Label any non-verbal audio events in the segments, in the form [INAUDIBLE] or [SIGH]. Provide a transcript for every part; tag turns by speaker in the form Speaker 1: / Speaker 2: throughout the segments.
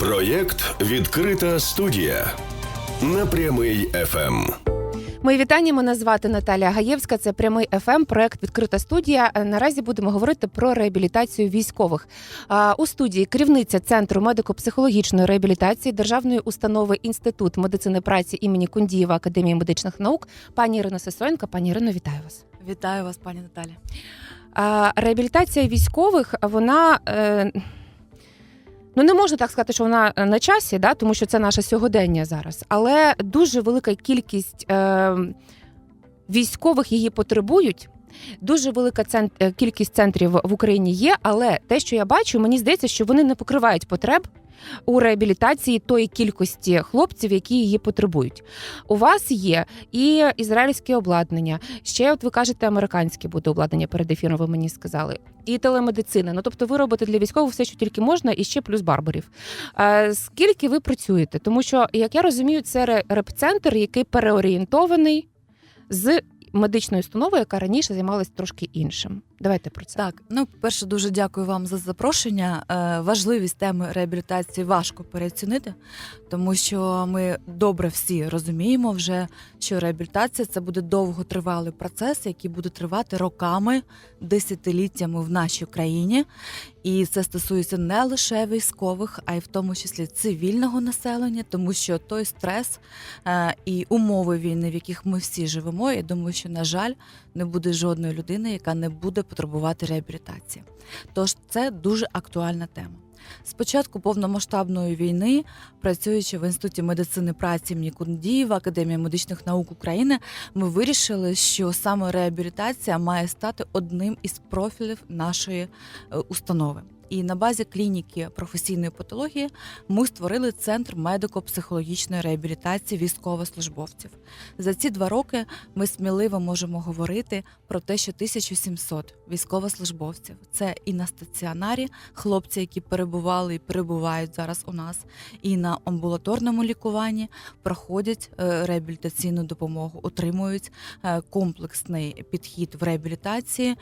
Speaker 1: Проєкт Відкрита студія на прямий Ем. ФМ.
Speaker 2: Мої вітання. Мене звати Наталія Гаєвська. Це прямий ФМ, проект Відкрита студія. Е, Наразі будемо говорити про реабілітацію військових. А, У студії керівниця центру медико-психологічної реабілітації державної установи Інститут медицини праці імені Кундієва Академії медичних наук. Пані Ірина Сесоєнко. Пані Ірино, вітаю вас.
Speaker 3: Вітаю вас, пані Наталі.
Speaker 2: Реабілітація військових вона. Ну, не можна так сказати, що вона е, на часі, да, тому що це наше сьогодення зараз. Але дуже велика кількість е, військових її потребують. Дуже велика е, кількість центрів в Україні є, але те, що я бачу, мені здається, що вони не покривають потреб у реабілітації тої кількості хлопців, які її потребують. У вас є і ізраїльське обладнання, ще, от ви кажете, американське буде обладнання перед ефіром, ви мені сказали, і телемедицина. Ну тобто, ви робите для військових все, що тільки можна, і ще плюс барбарів. Е, скільки ви працюєте? Тому що, як я розумію, це ре- реп-центр, який переорієнтований з медичної установи, яка раніше займалась трошки іншим. Давайте про це.
Speaker 3: Так, ну перше, дуже дякую вам за запрошення. Е, важливість теми реабілітації важко переоцінити, тому що ми добре всі розуміємо вже, що реабілітація це буде довготривалий процес, який буде тривати роками, десятиліттями в нашій країні. І це стосується не лише військових, а й в тому числі цивільного населення, тому що той стрес е, і умови війни, в яких ми всі живемо, я думаю, що на жаль не буде жодної людини, яка не буде потребувати реабілітації. Тож це дуже актуальна тема. З початку повномасштабної війни, працюючи в інституті медицини праці імені Кундієва, Академії медичних наук України, ми вирішили, що саме реабілітація має стати одним із профілів нашої е, установи. І на базі клініки професійної патології ми створили центр медико-психологічної реабілітації військовослужбовців. За ці два роки ми сміливо можемо говорити про те, що 1700 військовослужбовців це і на стаціонарі хлопці, які перебували і перебувають зараз у нас, і на амбулаторному лікуванні проходять е, реабілітаційну допомогу, отримують е, комплексний підхід в реабілітації.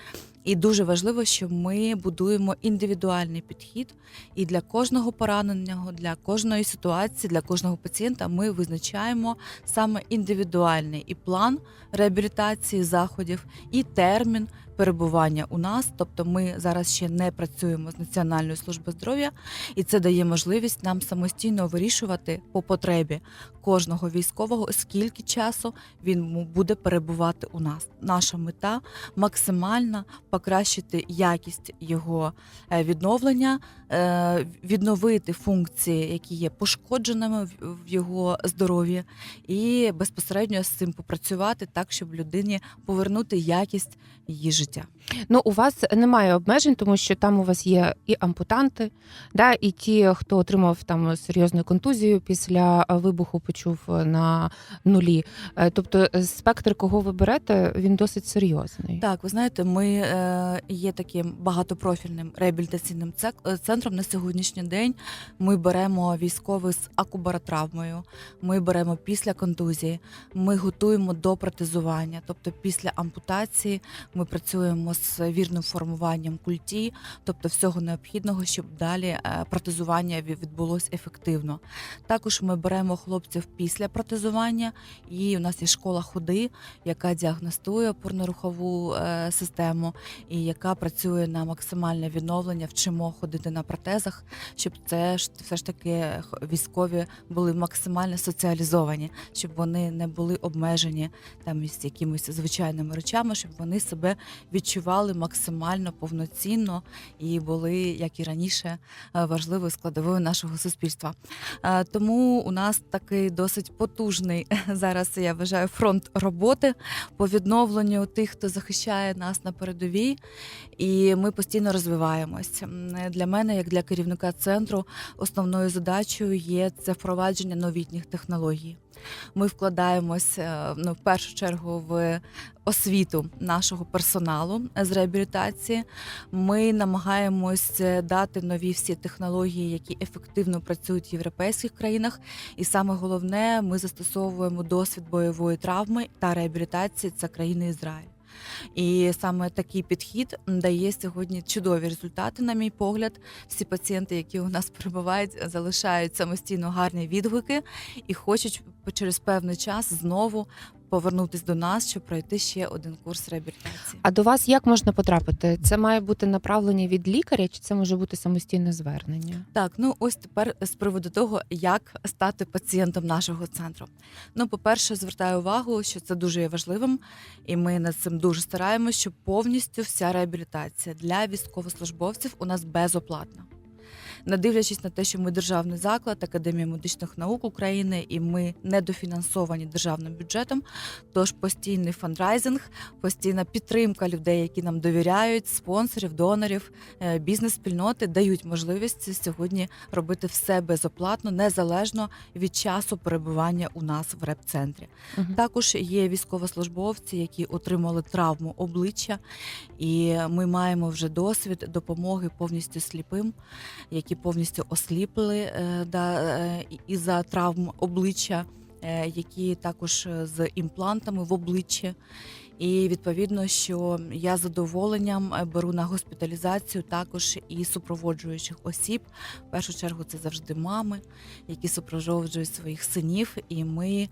Speaker 3: І дуже важливо, що ми будуємо індивідуальний підхід, і для кожного пораненого, для кожної ситуації, для кожного пацієнта ми визначаємо саме індивідуальний і план реабілітації заходів, і термін перебування у нас. Тобто, ми зараз ще не працюємо з Національною службою здоров'я, і це дає можливість нам самостійно вирішувати по потребі кожного військового, скільки часу він буде перебувати у нас. Наша мета максимально покращити якість його е, відновлення, е, відновити функції, які є пошкодженими в- в його здоров'ї, і безпосередньо з цим попрацювати так, щоб людині повернути якість її життя.
Speaker 2: Ну, у вас немає обмежень, тому що там у вас є і ампутанти, да, і ті, хто отримав там серйозну контузію після е, вибуху, почув е, на нулі. Е, Тобто, спектр, кого ви берете, він досить серйозний.
Speaker 3: Так, ви знаєте, ми є таким багатопрофільним реабілітаційним центром на сьогоднішній день. Ми беремо військових з акубаротравмою, ми беремо після контузії, ми готуємо до протезування. Тобто після ампутації ми працюємо з вірним формуванням культі, тобто всього необхідного, щоб далі е, протезування ві- відбулось ефективно. Також ми беремо хлопців після протезування, і у нас є школа ходи, яка діагностує опорно-рухову е, систему і яка працює на максимальне відновлення, вчимо ходити на протезах, щоб це все ж таки військові були максимально соціалізовані, щоб вони не були обмежені там із якимись звичайними речами, щоб вони себе відчували максимально повноцінно і були, як і раніше, е, важливою складовою нашого суспільства. Е, Тому у нас такий досить потужний [LAUGHS] зараз, я вважаю, фронт роботи по відновленню тих, хто захищає нас на передовій, і ми постійно розвиваємось. Для мене, як для керівника центру, основною задачею є це впровадження новітніх технологій. Ми вкладаємось е, ну, в першу чергу в освіту нашого персоналу з реабілітації. Ми намагаємось е, дати нові всі технології, які ефективно працюють в європейських країнах. І саме головне, ми застосовуємо досвід бойової травми та реабілітації це країни Ізраїль. І саме такий підхід дає сьогодні чудові результати, на мій погляд. Всі пацієнти, які у нас [LAUGHS] перебувають, залишають самостійно гарні відгуки і хочуть через певний час знову повернутися до нас, щоб пройти ще один курс реабілітації.
Speaker 2: А до вас як можна потрапити? Це має бути направлення від лікаря, чи це може бути самостійне звернення?
Speaker 3: Так, ну ось тепер з приводу того, як стати пацієнтом нашого центру. Ну, по-перше, звертаю увагу, що це дуже є важливим, і ми над цим дуже стараємося, щоб повністю вся реабілітація для військовослужбовців у нас безоплатна. Не дивлячись на те, що ми державний заклад, Академія медичних наук України, і ми недофінансовані державним бюджетом. Тож постійний фандрайзинг, постійна підтримка людей, які нам довіряють, спонсорів, донорів, е, бізнес-спільноти дають можливість сьогодні робити все безоплатно, незалежно від часу перебування у нас в реп-центрі.
Speaker 2: Мгм.
Speaker 3: Також є військовослужбовці, які отримали травму обличчя, і ми маємо вже досвід допомоги повністю сліпим, які повністю осліпли е, да, е, і- із-за травм обличчя, е, які також з імплантами в обличчі. І відповідно, що я з задоволенням беру на госпіталізацію також і супроводжуючих осіб. В першу чергу це завжди мами, які супроводжують своїх синів, і ми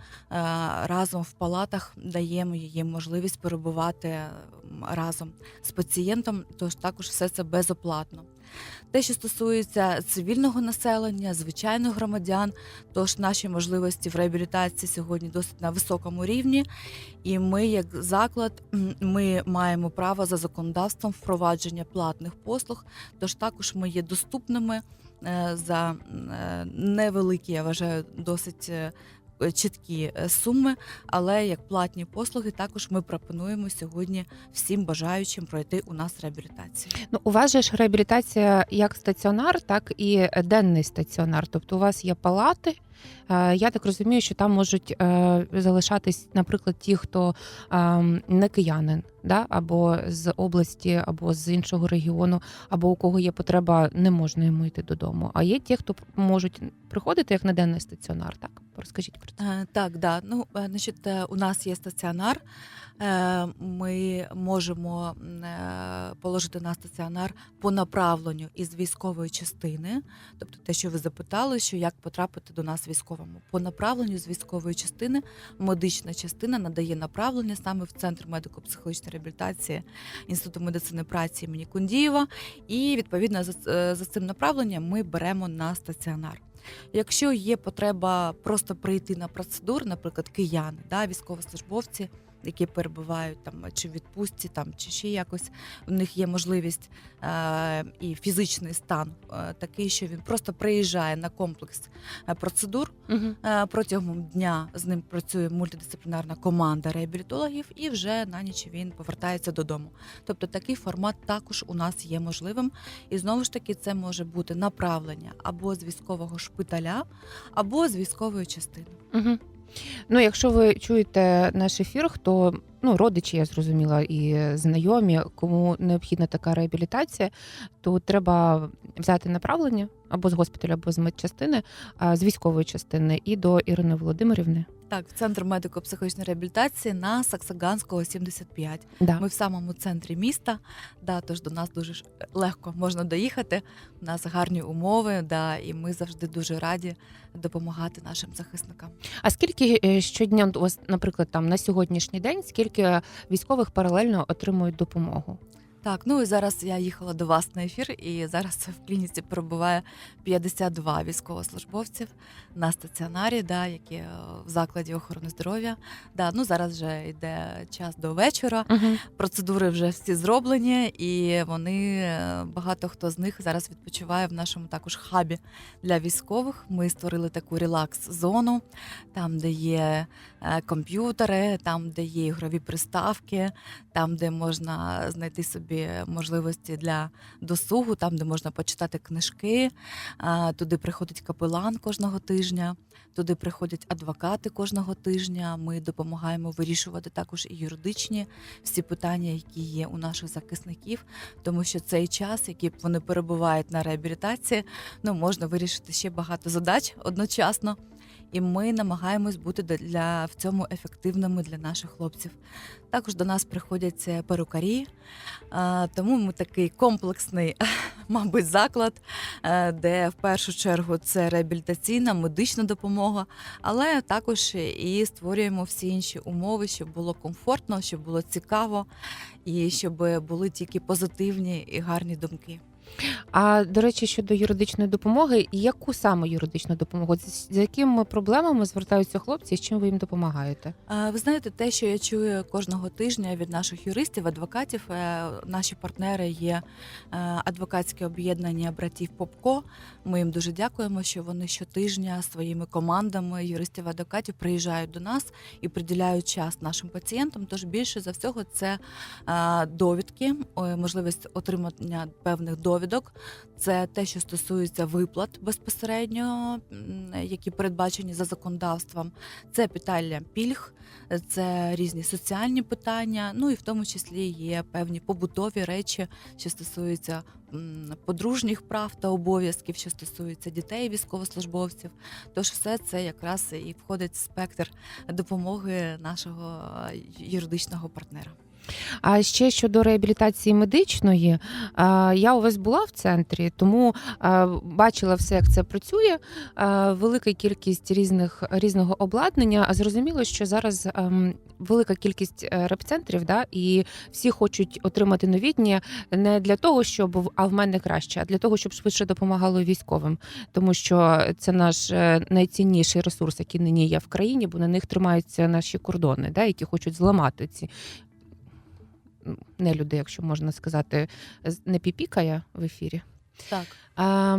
Speaker 3: разом в палатах даємо їм можливість перебувати разом з пацієнтом. Тож також все це безоплатно. Те, що стосується цивільного населення, звичайних громадян, тож наші можливості в реабілітації сьогодні досить на високому рівні. І ми, як заклад, ми маємо право за законодавством впровадження платних послуг. Тож також ми є доступними е, за е, невеликі, я вважаю, досить. Е, Чіткі е, суми, але як платні послуги, також ми пропонуємо сьогодні всім бажаючим пройти у нас реабілітацію.
Speaker 2: Ну, у вас же ж реабілітація як стаціонар, так і денний стаціонар. Тобто у вас є палати. Е, Я так розумію, що там можуть е, залишатись, наприклад, ті, хто е, не киянин, да? або з області, або з іншого регіону, або у кого є потреба, не можна йому йти додому. А є ті, хто можуть приходити як на денний стаціонар. Так, розкажіть про це.
Speaker 3: Е, Так, да. Ну, значить, у нас є стаціонар. Ми можемо положити на стаціонар по направленню із військової частини. Тобто, те, що ви запитали, що як потрапити до нас військовому. По направленню з військової частини медична частина надає направлення саме в центр медико-психологічної реабілітації Інституту медицини праці імені Кундієва. І відповідно за, е, за цим направленням ми беремо на стаціонар. Якщо є потреба просто прийти на процедуру, наприклад, кияни, да, військовослужбовці, які перебувають там чи в відпустці, там чи ще якось, у них є можливість е, і фізичний стан е, такий, що він просто приїжджає на комплекс е, процедур.
Speaker 2: Угу.
Speaker 3: Е, Протягом дня з ним працює мультидисциплінарна команда реабілітологів, і вже на ніч він повертається додому. Тобто такий формат також у нас є можливим. І знову ж таки, це може бути направлення або з військового шпиталя, або з військової частини.
Speaker 2: Угу. Ну, якщо ви чуєте наш ефір, то ну, родичі, я зрозуміла, і знайомі, кому необхідна така реабілітація, то треба взяти направлення або з госпіталю, або з медчастини, з військової частини і до Ірини Володимирівни.
Speaker 3: Так, в центр медико-психологічної реабілітації на Саксаганського 75.
Speaker 2: Да.
Speaker 3: Ми в самому центрі міста. Да, тож до нас дуже легко можна доїхати. У нас гарні умови, да, і ми завжди дуже раді допомагати нашим захисникам.
Speaker 2: А скільки е, щодня у вас, наприклад, там на сьогоднішній день, скільки військових паралельно отримують допомогу?
Speaker 3: Так, ну і зараз я їхала до вас на ефір, і зараз в клініці перебуває 52 військовослужбовців на стаціонарі, да, які е, в закладі охорони здоров'я. Да, ну зараз вже йде час до вечора.
Speaker 2: Угу.
Speaker 3: Процедури вже всі зроблені, і вони е, багато хто з них зараз відпочиває в нашому також хабі для військових. Ми створили таку релакс-зону, там, де є е, комп'ютери, там, де є ігрові приставки, там, де можна знайти собі можливості для досугу, там, де можна почитати книжки. Туди приходить капелан кожного тижня, туди приходять адвокати кожного тижня. Ми допомагаємо вирішувати також і юридичні всі питання, які є у наших захисників, тому що цей час, який вони перебувають на реабілітації, ну можна вирішити ще багато задач одночасно. І ми намагаємось бути для- в цьому ефективними для наших хлопців. Також до нас приходять е, перукарі, тому ми такий комплексний, [LAUGHS] мабуть, заклад, е, де в першу чергу це реабілітаційна, медична допомога, але також і створюємо всі інші умови, щоб було комфортно, щоб було цікаво і щоб були тільки позитивні і гарні думки.
Speaker 2: А до речі, щодо юридичної допомоги, яку саме юридичну допомогу? З якими проблемами звертаються хлопці, з чим ви їм допомагаєте?
Speaker 3: Ви знаєте, те, що я чую кожного тижня від наших юристів, адвокатів, е, наші партнери є е, адвокатське об'єднання братів Попко. Ми їм дуже дякуємо, що вони щотижня своїми командами юристів адвокатів приїжджають до нас і приділяють час нашим пацієнтам. Тож більше за всього це е, довідки, можливість отримання певних довідок. Це те, що стосується виплат безпосередньо, які передбачені за законодавством. Це питання пільг, це різні соціальні питання. Ну і в тому числі є певні побутові речі, що стосуються подружніх прав та обов'язків, що стосуються дітей військовослужбовців. Тож все це якраз і входить в спектр допомоги нашого юридичного партнера.
Speaker 2: А ще щодо реабілітації медичної, я у вас була в центрі, тому бачила все, як це працює. Велика кількість різних різного обладнання. А зрозуміло, що зараз ем, велика кількість е, реп-центрів, да, і всі хочуть отримати новітнє не для того, щоб а в мене краще, а для того, щоб швидше допомагало військовим, тому що це наш е, найцінніший ресурс, який нині є в країні, бо на них тримаються наші кордони, да, які хочуть зламати ці не люди, якщо можна сказати, не піпікає в ефірі.
Speaker 3: Так.
Speaker 2: А,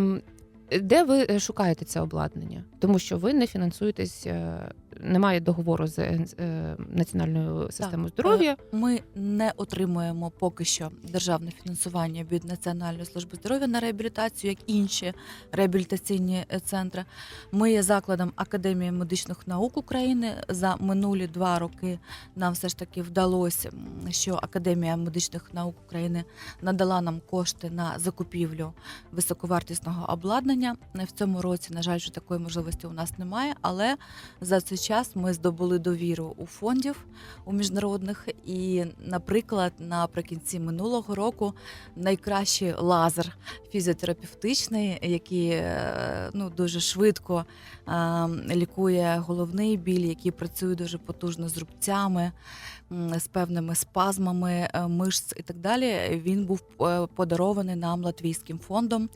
Speaker 2: де ви шукаєте це обладнання? Тому що ви не фінансуєтесь, е, немає договору з е, е, Національною системою здоров'я.
Speaker 3: Ми не отримуємо поки що державне фінансування від Національної служби здоров'я на реабілітацію, як інші реабілітаційні е, центри. Ми є закладом Академії медичних наук України. За минулі два роки нам все ж таки вдалося, що Академія медичних наук України надала нам кошти на закупівлю високовартісного обладнання. В цьому році, на жаль, вже такої можливості у нас немає, але за цей час ми здобули довіру у фондів у міжнародних. І, наприклад, наприкінці минулого року найкращий лазер фізіотерапевтичний, який е, ну, дуже швидко е, лікує головний біль, який працює дуже потужно з рубцями, з певними спазмами е, мишць і так далі. Він був подарований нам латвійським фондом.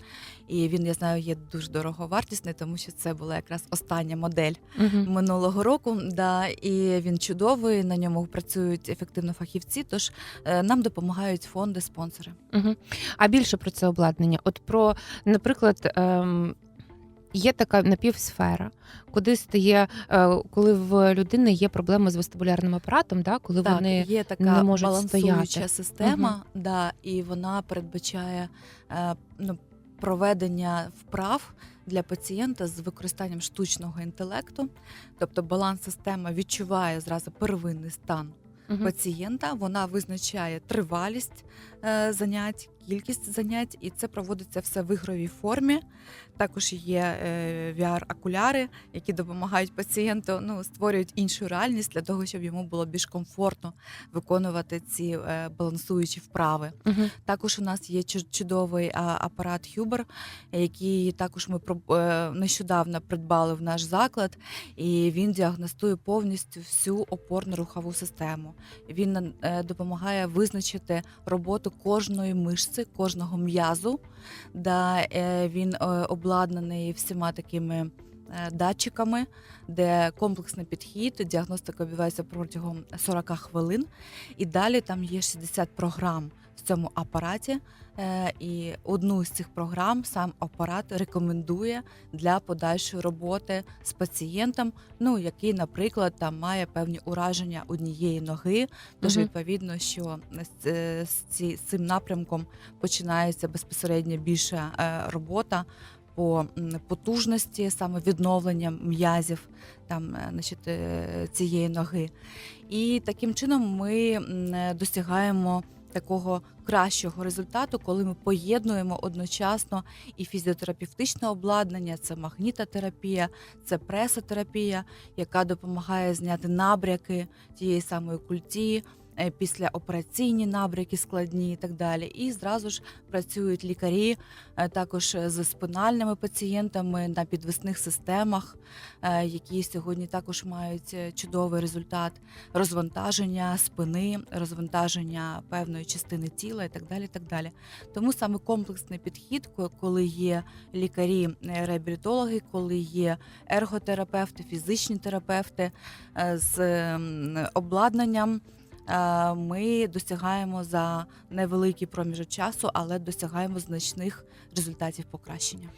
Speaker 3: І він, я знаю, є дуже дороговартісний, тому що це була якраз остання модель
Speaker 2: Мгм.
Speaker 3: минулого року. Да, і він чудовий. На ньому працюють ефективно фахівці. Тож е, нам допомагають фонди, спонсори.
Speaker 2: Мгм. А більше про це обладнання. От про, наприклад, ем, є така напівсфера, куди стає, е, коли в людини є проблеми з вестибулярним апаратом, да, коли
Speaker 3: Так,
Speaker 2: вони
Speaker 3: є така
Speaker 2: не можуть
Speaker 3: балансуюча
Speaker 2: стояти.
Speaker 3: система, да, і вона передбачає е, ну, проведення вправ для пацієнта з використанням штучного інтелекту. Тобто баланс-система відчуває зразу первинний стан
Speaker 2: угу.
Speaker 3: пацієнта. Вона визначає тривалість е, занять, кількість занять, і це проводиться все в ігровій формі. Також є е, VR-окуляри, які допомагають пацієнту, ну створюють іншу реальність для того, щоб йому було більш комфортно виконувати ці е, балансуючі вправи.
Speaker 2: Мгм.
Speaker 3: Також у нас є чудовий апарат Huber, який також ми е, нещодавно придбали в наш заклад, і він діагностує повністю всю опорно-рухову систему. Він допомагає визначити роботу кожної мишці, кожного м'язу. Да, е, він е, обладнаний всіма такими. е, Датчиками, де комплексний підхід, діагностика відбувається протягом 40 хвилин, і далі там є 60 програм в цьому апараті. Е, І одну з цих програм сам апарат рекомендує для подальшої роботи з пацієнтом, ну який, наприклад, там має певні ураження однієї ноги. Тож
Speaker 2: Мгм.
Speaker 3: відповідно, що з, е, з цим напрямком починається безпосередньо більша робота. По потужності, саме відновлення м'язів там, е, значить, е, цієї ноги. І таким чином ми е, досягаємо такого кращого результату, коли ми поєднуємо одночасно і фізіотерапевтичне обладнання, це магнітотерапія, це пресотерапія, яка допомагає зняти набряки тієї самої культі. Е, Післяопераційні набряки складні і так далі. І зразу ж працюють лікарі е, також з спинальними пацієнтами на підвісних системах, е, які сьогодні також мають чудовий результат розвантаження спини, розвантаження певної частини тіла і так далі. і так далі. Тому саме комплексний підхід, ко- коли є лікарі, е, реабілітологи, коли є ерготерапевти, фізичні терапевти з обладнанням. Е, Ми досягаємо за невеликий проміжок часу, але досягаємо значних результатів покращення.